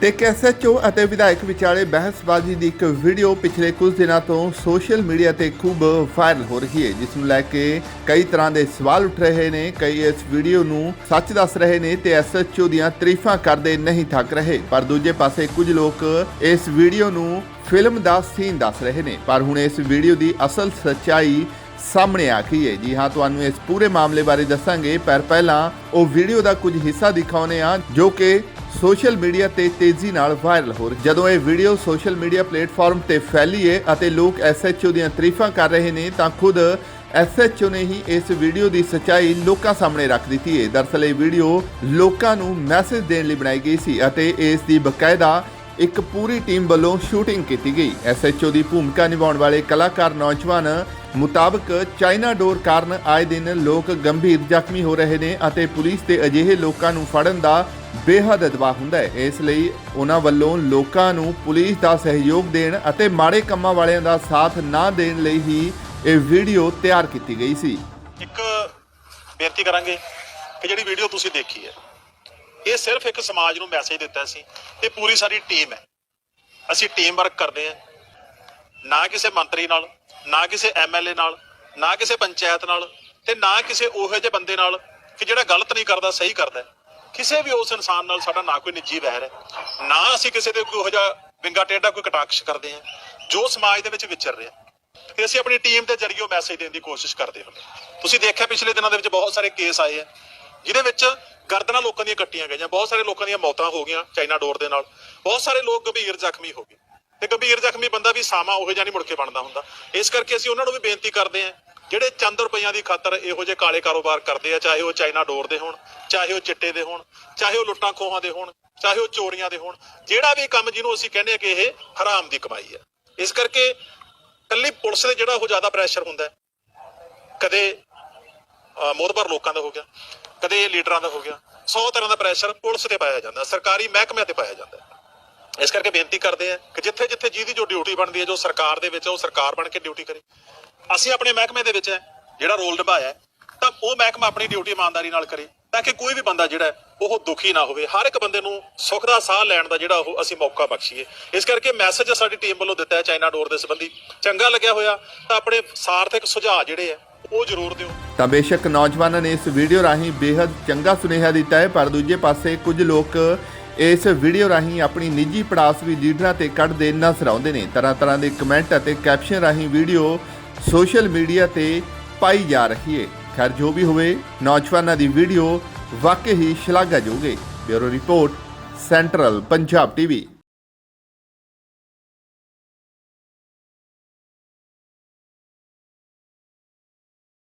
ਤੇ ਐਸਐਚਓ ਅਤੇ ਵਿਧਾਇਕ ਵਿਚਾਲੇ ਬਹਿਸਬਾਜ਼ੀ ਦੀ ਇੱਕ ਵੀਡੀਓ ਪਿਛਲੇ ਕੁਝ ਦਿਨਾਂ ਤੋਂ ਸੋਸ਼ਲ ਮੀਡੀਆ ਤੇ ਖੂਬ ਵਾਇਰਲ ਹੋ ਰਹੀ ਹੈ, ਜਿਸ ਨੂੰ ਲੈ ਕੇ ਕਈ ਤਰ੍ਹਾਂ ਦੇ ਸਵਾਲ ਉੱਠ ਰਹੇ ਨੇ, ਕਈ ਇਸ ਵੀਡੀਓ ਨੂੰ ਸੱਚ ਦੱਸ ਰਹੇ ਨੇ ਤੇ ਐਸਐਚਓ ਦੀਆਂ ਤਾਰੀਫਾਂ ਕਰਦੇ ਨਹੀਂ ਥੱਕ ਰਹੇ। ਪਰ ਦੂਜੇ ਪਾਸੇ ਕੁਝ ਲੋਕ ਇਸ ਵੀਡੀਓ ਨੂੰ ਫਿਲਮ ਦਾ ਸੀਨ ਦੱਸ ਰਹੇ ਨੇ। ਪਰ ਹੁਣ ਇਸ ਵੀਡੀਓ ਦੀ ਅਸਲ ਸੱਚਾਈ ਸਾਹਮਣੇ ਆ ਗਈ ਹੈ। ਜੀ ਹਾਂ, ਤੁਹਾਨੂੰ ਇਸ ਪੂਰੇ ਮਾਮਲੇ ਬਾਰੇ ਦੱਸਾਂਗੇ, ਪਰ ਪਹਿਲਾਂ ਉਹ ਵੀਡੀਓ ਦਾ ਕੁਝ ਹਿੱਸਾ ਦਿਖਾਉਨੇ ਆ ਜੋ ਕਿ ਸੋਸ਼ਲ ਮੀਡੀਆ ਤੇ ਤੇਜ਼ੀ ਨਾਲ ਵਾਇਰਲ ਹੋ ਰਹੀ ਜਦੋਂ ਇਹ ਵੀਡੀਓ ਸੋਸ਼ਲ ਮੀਡੀਆ ਪਲੇਟਫਾਰਮ ਤੇ ਫੈਲੀ ਹੈ ਅਤੇ ਲੋਕ ਐਸਐਚਓ ਦੀਆਂ ਤਾਰੀਫਾਂ ਕਰ ਰਹੇ ਨੇ, ਤਾਂ ਖੁਦ ਐਸਐਚਓ ਨੇ ਹੀ ਇਸ ਵੀਡੀਓ ਦੀ ਸੱਚਾਈ ਲੋਕਾਂ ਸਾਹਮਣੇ ਰੱਖ ਦਿੱਤੀ ਹੈ। ਦਰਅਸਲ ਇਹ ਵੀਡੀਓ ਲੋਕਾਂ ਨੂੰ ਮੈਸੇਜ ਦੇਣ ਲਈ ਬਣਾਈ ਗਈ ਸੀ ਅਤੇ ਇਸ ਦੀ ਬਕਾਇਦਾ ਇੱਕ ਪੂਰੀ ਟੀਮ ਵੱਲੋਂ ਸ਼ੂਟਿੰਗ ਕੀਤੀ ਗਈ। ਐਸਐਚਓ ਦੀ ਭੂਮਿਕਾ ਨਿਭਾਉਣ ਵਾਲੇ ਕਲਾਕਾਰ ਨੌਜਵਾਨ ਮੁਤਾਬਕ ਚਾਈਨਾ ਡੋਰ ਕਾਰਨ ਆਏ ਦਿਨ ਲੋਕ ਗੰਭੀਰ ਜ਼ਖਮੀ ਹੋ ਰਹੇ ਨੇ ਅਤੇ ਪੁਲਿਸ ਤੇ ਅਜਿਹੇ ਲੋਕਾਂ ਨੂੰ ਫੜਨ ਦਾ ਬੇਹੱਦ ਦਬਾਅ ਹੁੰਦਾ ਹੈ। ਇਸ ਲਈ ਉਹਨਾਂ ਵੱਲੋਂ ਲੋਕਾਂ ਨੂੰ ਪੁਲਿਸ ਦਾ ਸਹਿਯੋਗ ਦੇਣ ਅਤੇ ਮਾੜੇ ਕੰਮਾਂ ਵਾਲਿਆਂ ਦਾ ਸਾਥ ਨਾ ਦੇਣ ਲਈ ਹੀ ਇਹ ਵੀਡੀਓ ਤਿਆਰ ਕੀਤੀ ਗਈ ਸੀ। ਇੱਕ ਬੇਨਤੀ ਕਰਾਂਗੇ ਕਿ ਜਿਹੜੀ ਵੀਡੀਓ ਤੁਸੀਂ ਦੇਖੀ ਹੈ, ਇਹ ਸਿਰਫ ਇੱਕ ਸਮਾਜ ਨੂੰ ਮੈਸੇਜ ਦਿੱਤਾ ਸੀ। ਇਹ ਪੂਰੀ ਸਾਡੀ ਟੀਮ ਹੈ। ਅਸੀਂ ਟੀਮ ਵਰਕ ਕਰਦੇ ਹਾਂ। ਨਾ ਕਿਸੇ ਮੰਤਰੀ ਨਾਲ, ਨਾ ਕਿਸੇ ਐਮਐਲਏ ਨਾਲ, ਨਾ ਕਿਸੇ ਪੰਚਾਇਤ ਨਾਲ ਤੇ ਨਾ ਕਿਸੇ ਉਹੋ ਜਿਹੇ ਬੰਦੇ ਨਾਲ ਕਿ ਜਿਹੜਾ ਗਲਤ ਨਹੀਂ ਕਰਦਾ, ਸਹੀ ਕਰਦਾ ਕਿਸੇ ਵੀ ਉਸ ਇਨਸਾਨ ਨਾਲ ਸਾਡਾ ਨਾ ਕੋਈ ਨਿੱਜੀ ਵੈਰ ਹੈ। ਨਾ ਅਸੀਂ ਕਿਸੇ ਦੇ ਕੋਈ ਉਹੋ ਜਿਹਾ ਵਿੰਗਾ ਟੇਢਾ ਕੋਈ ਕਟਾਕਸ਼ ਕਰਦੇ ਹਾਂ, ਜੋ ਸਮਾਜ ਦੇ ਵਿੱਚ ਵਿਚਰ ਰਿਹਾ। ਤੇ ਅਸੀਂ ਆਪਣੀ ਟੀਮ ਦੇ ਜ਼ਰੀਏ ਮੈਸੇਜ ਦੇਣ ਦੀ ਕੋਸ਼ਿਸ਼ ਕਰਦੇ ਹੁੰਦੇ ਹਾਂ। ਤੁਸੀਂ ਦੇਖਿਆ ਪਿਛਲੇ ਦਿਨਾਂ ਦੇ ਵਿੱਚ ਬਹੁਤ ਸਾਰੇ ਕੇਸ ਆਏ ਆ, ਜਿਹਦੇ ਵਿੱਚ ਗਰਦਨਾਂ ਲੋਕਾਂ ਦੀਆਂ ਕੱਟੀਆਂ ਗਈਆਂ, ਬਹੁਤ ਸਾਰੇ ਲੋਕਾਂ ਦੀਆਂ ਮੌਤਾਂ ਹੋ ਗਈਆਂ ਚਾਈਨਾ ਡੋਰ ਦੇ ਨਾਲ। ਬਹੁਤ ਸਾਰੇ ਲੋਕ ਗੰਭੀਰ ਜ਼ਖਮੀ ਹੋ ਗਏ। ਤੇ ਗੰਭੀਰ ਜ਼ਖਮੀ ਬੰਦਾ ਵੀ ਸਾਮਾ ਉਹ ਜਿਹਾ ਨਹੀਂ ਮੁੜ ਕੇ ਬਣਦਾ ਹੁੰਦਾ। ਇਸ ਕਰਕੇ ਅਸੀਂ ਉਹਨਾਂ ਨੂੰ ਵੀ ਬੇਨਤੀ ਕਰਦੇ ਹਾਂ ਜਿਹੜੇ ਚੰਦ ਰੁਪਈਆਂ ਦੀ ਖਾਤਰ ਇਹੋ ਜਿਹੇ ਕਾਲੇ ਕਾਰੋਬਾਰ ਕਰਦੇ ਆ ਚਾਹੇ ਉਹ ਚਾਈਨਾ ਡੋਰ ਦੇ ਹੋਣ ਚਾਹੇ ਉਹ ਚਿੱਟੇ ਦੇ ਹੋਣ ਚਾਹੇ ਉਹ ਲੁੱਟਾਂ ਖੋਹਾਂ ਦੇ ਹੋਣ ਚਾਹੇ ਉਹ ਚੋਰੀਆਂ ਦੇ ਹੋਣ ਜਿਹੜਾ ਵੀ ਕੰਮ ਜਿਹਨੂੰ ਅਸੀਂ ਕਹਿੰਦੇ ਆ ਕਿ ਇਹ ਹਰਾਮ ਦੀ ਕਮਾਈ ਹੈ ਇਸ ਕਰਕੇ ਕੱਲੀ ਪੁਲਿਸ ਦੇ ਜਿਹੜਾ ਉਹ ਜ਼ਿਆਦਾ ਪ੍ਰੈਸ਼ਰ ਹੁੰਦਾ ਕਦੇ ਅਹ, ਮੋਹਤਬਰ ਲੋਕਾਂ ਦਾ ਹੋ ਗਿਆ ਕਦੇ ਲੀਡਰਾਂ ਦਾ ਹੋ ਗਿਆ 100 ਤਰ੍ਹਾਂ ਦਾ ਪ੍ਰੈਸ਼ਰ ਪੁਲਿਸ ਤੇ ਪਾਇਆ ਜਾਂਦਾ ਸਰਕਾਰੀ ਮਹਿਕਮਿਆਂ ਤੇ ਪਾਇਆ ਜਾਂਦਾ ਇਸ ਕਰਕੇ ਬੇਨਤੀ ਕਰਦੇ ਆ ਕਿ ਜਿੱਥੇ ਜਿੱਥੇ ਜਿਹਦੀ ਜੋ ਡਿਊਟੀ ਬਣਦੀ ਹੈ, ਜੋ ਸਰਕਾਰ ਦੇ ਵਿੱਚ ਉਹ ਸਰਕਾਰ ਬਣ ਕੇ ਡਿਊਟੀ ਕਰੇ। ਅਸੀਂ ਆਪਣੇ ਮਹਿਕਮੇ ਦੇ ਵਿੱਚ ਹੈ ਜਿਹੜਾ ਰੋਲ ਨਿਭਾਇਆ, ਤਾਂ ਉਹ ਮਹਿਕਮਾ ਆਪਣੀ ਡਿਊਟੀ ਇਮਾਨਦਾਰੀ ਨਾਲ ਕਰੇ, ਤਾਂ ਕਿ ਕੋਈ ਵੀ ਬੰਦਾ ਜਿਹੜਾ ਉਹ ਦੁਖੀ ਨਾ ਹੋਵੇ। ਹਰ ਇੱਕ ਬੰਦੇ ਨੂੰ ਸੁੱਖ ਦਾ ਸਾਹ ਲੈਣ ਦਾ ਜਿਹੜਾ ਉਹ ਅਸੀਂ ਮੌਕਾ ਬਖਸ਼ੀਏ। ਇਸ ਕਰਕੇ ਮੈਸੇਜ ਸਾਡੀ ਟੀਮ ਵੱਲੋਂ ਦਿੱਤਾ ਹੈ ਚਾਈਨਾ ਡੋਰ ਦੇ ਸੰਬੰਧੀ। ਚੰਗਾ ਲੱਗਿਆ ਹੋਇਆ, ਤਾਂ ਆਪਣੇ ਸਾਰਥਕ ਸੁਝਾਅ ਜਿਹੜੇ ਆ, ਉਹ ਜ਼ਰੂਰ ਦਿਓ। ਤਾਂ ਬੇਸ਼ੱਕ ਨੌਜਵਾਨਾਂ ਨੇ ਇਸ ਵੀਡੀਓ ਰਾਹੀਂ ਬੇहद ਚੰਗਾ ਸੁਨੇਹਾ ਦਿੱਤਾ ਹੈ, ਪਰ ਦੂਜੇ ਪਾਸੇ ਕੁਝ ਲੋਕ ਇਸ ਵੀਡੀਓ ਰਾਹੀਂ ਆਪਣੀ ਨਿੱਜੀ ਪੜਾਸ ਵੀ ਲੀਡਰਾਂ ਤੇ ਕੱਢਦੇ ਨਜ਼ਰ ਆਉਂਦੇ ਨੇ। ਤਰ੍ਹਾਂ ਤਰ੍ਹਾਂ ਦੇ ਕਮੈਂਟ ਅਤੇ ਕੈਪਸ਼ਨ ਰਾਹੀਂ ਵੀਡੀਓ ਸੋਸ਼ਲ ਮੀਡੀਆ ਤੇ ਪਾਈ ਜਾ ਰਹੀ ਹੈ ਖੈਰ, ਜੋ ਵੀ ਹੋਵੇ, ਨੌਜਵਾਨਾਂ ਦੀ ਵੀਡੀਓ ਵਾਕਈ ਹੀ ਸ਼ਲਾਘਾਯੋਗ ਹੈ bureau report, central Punjab TV.